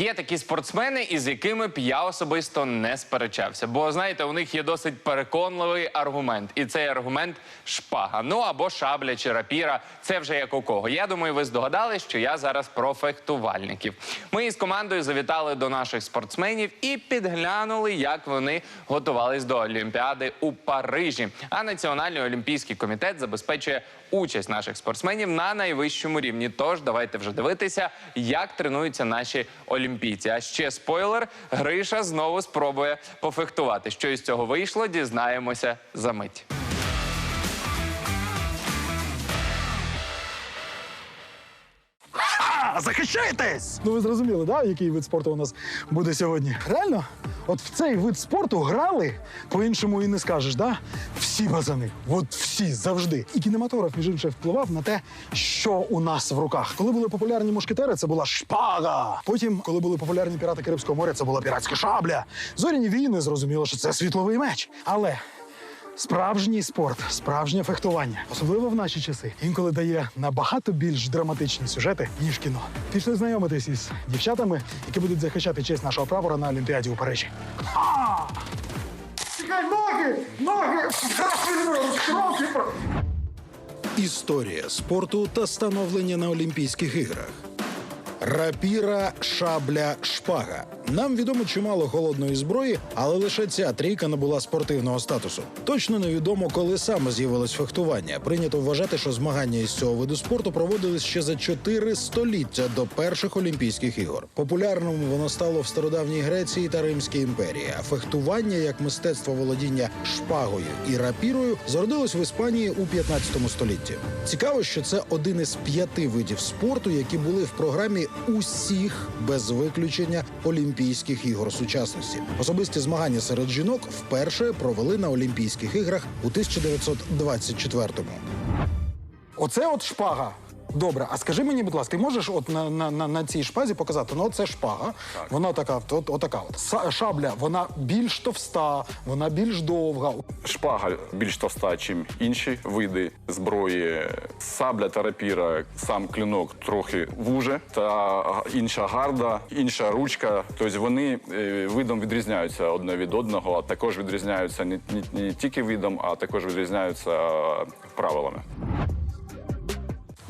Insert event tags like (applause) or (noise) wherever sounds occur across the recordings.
є такі спортсмени, із якими б я особисто не сперечався. Бо знаєте, у них є досить переконливий аргумент, і цей аргумент шпага. Ну або шабля чи рапіра. Це вже як у кого. Я думаю, ви здогадались, що я зараз про фехтувальників. Ми із командою завітали до наших спортсменів і підглянули, як вони готувались до Олімпіади у Парижі. А Національний олімпійський комітет забезпечує участь наших спортсменів на найвищому рівні. Тож давайте вже дивитися, як тренуються наші олімпійці. А ще спойлер: Гриша знову спробує пофехтувати. Що із цього вийшло, дізнаємося за мить. Захищайтесь! Ну ви зрозуміли, да, який вид спорту у нас буде сьогодні? Реально? От в цей вид спорту грали, по-іншому і не скажеш, да? Всі пацани, от всі завжди. І кінематограф, між іншим, впливав на те, що у нас в руках. Коли були популярні мушкетери, це була шпага. Потім, коли були популярні пірати Карибського моря, це була піратська шабля. Зоряні війни зрозуміло, що це світловий меч. Але Справжній спорт, справжнє фехтування, особливо в наші часи, інколи дає набагато більш драматичні сюжети, ніж кіно. Пішли знайомитись із дівчатами, які будуть захищати честь нашого прапора на Олімпіаді у Парижі. Чекай, ноги! Ноги! Історія спорту та становлення на Олімпійських іграх. Рапіра, шабля, шпага. Нам відомо чимало холодної зброї, але лише ця трійка набула спортивного статусу. Точно невідомо, коли саме з'явилось фехтування. Прийнято вважати, що змагання із цього виду спорту проводились ще за чотири століття до перших Олімпійських ігор. Популярним воно стало в стародавній Греції та Римській імперії. А фехтування як мистецтво володіння шпагою і рапірою зародилось в Іспанії у 15 столітті. Цікаво, що це один із п'яти видів спорту, які були в програмі усіх без виключення Олімпійських ігор сучасності. Особисті змагання серед жінок вперше провели на Олімпійських іграх у 1924-му. Оце от шпага. Добре, а скажи мені, будь ласка, ти можеш от на, на, на, на цій шпазі показати? Ну, це шпага. Вона така, от, отака от. Са- Шабля, вона більш товста, вона більш довга. Шпага більш товста, ніж інші види зброї. Сабля та рапіра, сам клинок трохи вуже, та інша гарда, інша ручка. Тобто вони е, видом відрізняються одне від одного, а також відрізняються не, не, не тільки видом, а також відрізняються правилами.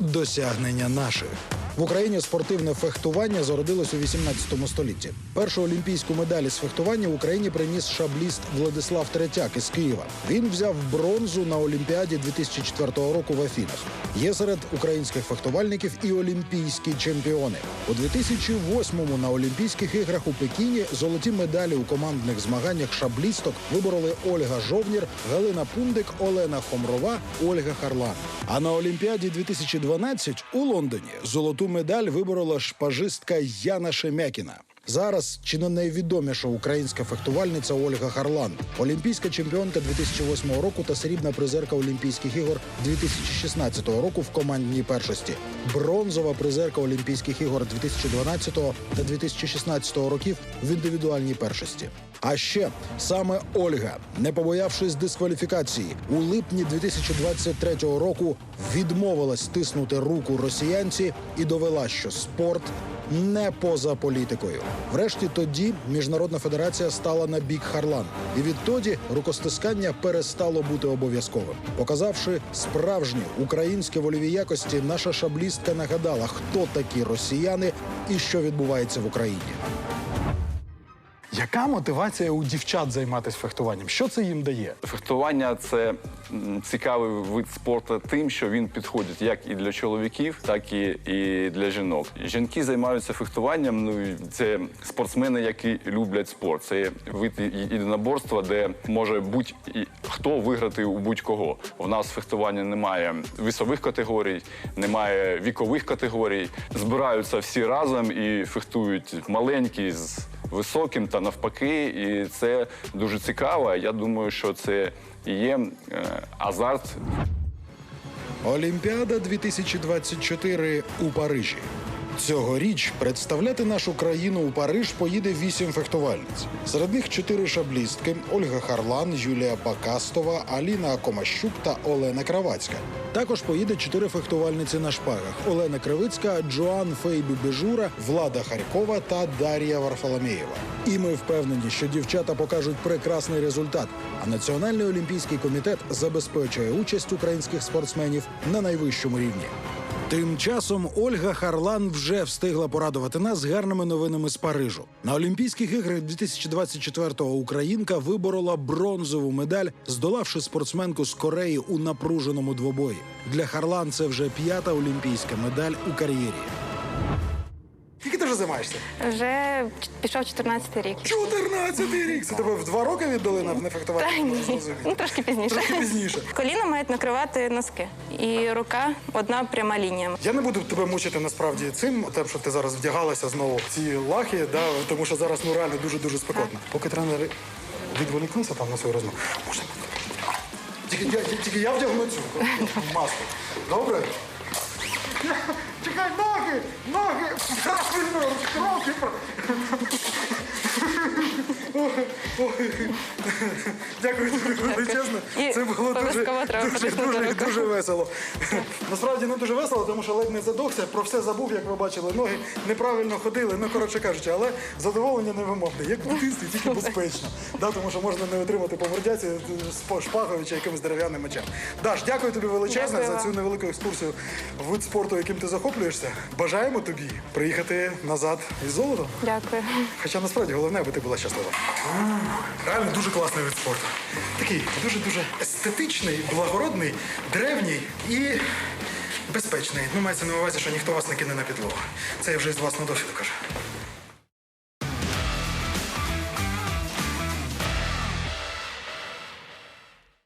Досягнення наших в Україні спортивне фехтування зародилось у 18 столітті. Першу олімпійську медаль із фехтування в Україні приніс шабліст Владислав Третяк із Києва. Він взяв бронзу на Олімпіаді 2004 року в Афінах. Є серед українських фехтувальників і олімпійські чемпіони. У 2008-му на Олімпійських іграх у Пекіні золоті медалі у командних змаганнях шаблісток вибороли Ольга Жовнір, Галина Пундик, Олена Хомрова, Ольга Харлан. А на Олімпіаді 2012 у Лондоні золоту медаль виборола шпажистка Яна Шемякіна. Зараз чи не найвідоміша українська фехтувальниця Ольга Харлан, олімпійська чемпіонка 2008 року та срібна призерка Олімпійських ігор 2016 року в командній першості, бронзова призерка Олімпійських ігор 2012 та 2016 років в індивідуальній першості. А ще саме Ольга, не побоявшись дискваліфікації, у липні 2023 року відмовилась тиснути руку росіянці і довела, що спорт не поза політикою. Врешті тоді міжнародна федерація стала на бік Харлан, і відтоді рукостискання перестало бути обов'язковим. Показавши справжні українські вольові якості, наша шаблістка нагадала, хто такі росіяни і що відбувається в Україні. Яка мотивація у дівчат займатися фехтуванням? Що це їм дає? Фехтування це цікавий вид спорту тим, що він підходить як і для чоловіків, так і, для жінок. Жінки займаються фехтуванням. Ну це спортсмени, які люблять спорт. Це вид єдиноборства, де може будь-хто виграти у будь-кого. У нас фехтування немає вісових категорій, немає вікових категорій. Збираються всі разом і фехтують маленькі з високим та навпаки, і це дуже цікаво. Я думаю, що це і є е, азарт Олімпіада 2024 у Парижі. Цьогоріч представляти нашу країну у Париж поїде вісім фехтувальниць. Серед них чотири шаблістки: Ольга Харлан, Юлія Бакастова, Аліна Комащук та Олена Кравацька. Також поїде чотири фехтувальниці на шпагах: Олена Кривицька, Джоан Фейбі Бежура, Влада Харькова та Дар'я Варфоломєєва. І ми впевнені, що дівчата покажуть прекрасний результат. А Національний олімпійський комітет забезпечує участь українських спортсменів на найвищому рівні. Тим часом Ольга Харлан вже встигла порадувати нас гарними новинами з Парижу. На Олімпійських іграх 2024-го українка виборола бронзову медаль, здолавши спортсменку з Кореї у напруженому двобої. Для Харлан це вже п'ята олімпійська медаль у кар'єрі. Займаєшся? Вже пішов 14-й рік. 14-й рік. Це тебе в два роки віддали на нефехтування? Та ні, ну трошки пізніше. Трохи пізніше. (laughs) Коліна мають накривати носки, і рука одна пряма лінія. Я не буду тебе мучити насправді цим, тим, що ти зараз вдягалася знову в ці лахи, да, тому що зараз ну реально дуже дуже спекотно. Поки тренери відволікнуться там на свою розмову. Можна тільки я, тільки я вдягну цю (laughs) маску. Добре? Чекай, ноги! Ноги! Правильно! Руки! Ой. Дякую тобі величезно. І Це було дуже, обов'язково треба дуже, дуже, дуже весело. Насправді не дуже весело, тому що ледь не задохся, про все забув, як ви бачили, ноги неправильно ходили, ну коротше кажучи, але задоволення невимовне, як в дитинстві, тільки безпечно. Да, тому що можна не отримати по мордяці з шпагою чи якимось дерев'яним мечем. Даш, дякую тобі величезно Дякую за вам. цю невелику екскурсію в вид спорту, яким ти захоплюєшся. Бажаємо тобі приїхати назад із золотом. Дякую. Хоча насправді головне, аби ти була щаслива. Реально дуже класний вид спорту. Такий дуже-дуже естетичний, благородний, древній і безпечний. Ну, мається на увазі, що ніхто вас не кине на підлогу. Це я вже із власного досвіду кажу.